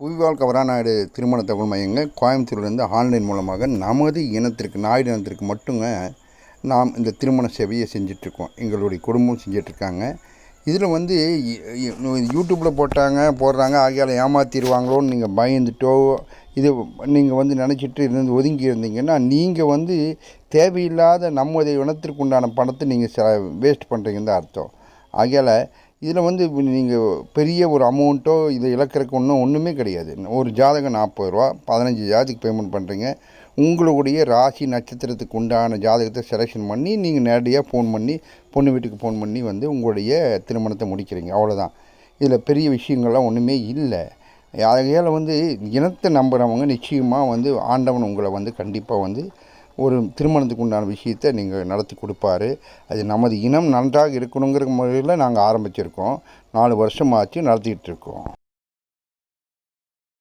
புவிவாழ் கவராநாயுடு திருமண தகவல் மையங்க கோயம்புத்தூர்லேருந்து ஆன்லைன் மூலமாக நமது இனத்திற்கு நாயுடு இனத்திற்கு மட்டுங்க நாம் இந்த திருமண சேவையை செஞ்சிட்ருக்கோம். எங்களுடைய குடும்பம் செஞ்சிட்ருக்காங்க. இதில் வந்து யூடியூப்பில் போட்டாங்க போடுறாங்க ஆகையால் ஏமாற்றிடுவாங்களோன்னு நீங்கள் பயந்துட்டோ இது நீங்கள் வந்து நினச்சிட்டு இருந்து ஒதுங்கி இருந்தீங்கன்னா நீங்கள் வந்து தேவையில்லாத நம்முடைய இனத்திற்கு உண்டான பணத்தை நீங்கள் வேஸ்ட் பண்ணுறீங்கன்னு தான் அர்த்தம். ஆகையால் இதில் வந்து நீங்கள் பெரிய ஒரு அமௌண்ட்டோ இதை இழக்கிறக்கு ஒன்றும் ஒன்றுமே கிடையாது. ஒரு ஜாதகம் நாற்பது ரூபா பதினஞ்சு ஜாதத்துக்கு பேமெண்ட் பண்ணுறீங்க உங்களுடைய ராசி நட்சத்திரத்துக்கு உண்டான ஜாதகத்தை செலெக்ஷன் பண்ணி நீங்கள் நேரடியாக ஃபோன் பண்ணி பொண்ணு வீட்டுக்கு ஃபோன் பண்ணி வந்து உங்களுடைய திருமணத்தை முடிக்கிறீங்க. அவ்வளோதான் இதில் பெரிய விஷயங்கள்லாம் ஒன்றுமே இல்லை. ஆகையால் வந்து இனத்தை நம்புகிறவங்க நிச்சயமாக வந்து ஆண்டவன் உங்களை வந்து கண்டிப்பாக வந்து ஒரு திருமணத்துக்கு உண்டான விஷயத்தை நீங்கள் நடத்தி கொடுப்பாரு. அது நமது இனம் நன்றாக இருக்கணுங்கிற முறையில் நாங்கள் ஆரம்பிச்சிருக்கோம். நாலு வருஷமாச்சு நடத்திக்கிட்டு இருக்கோம்.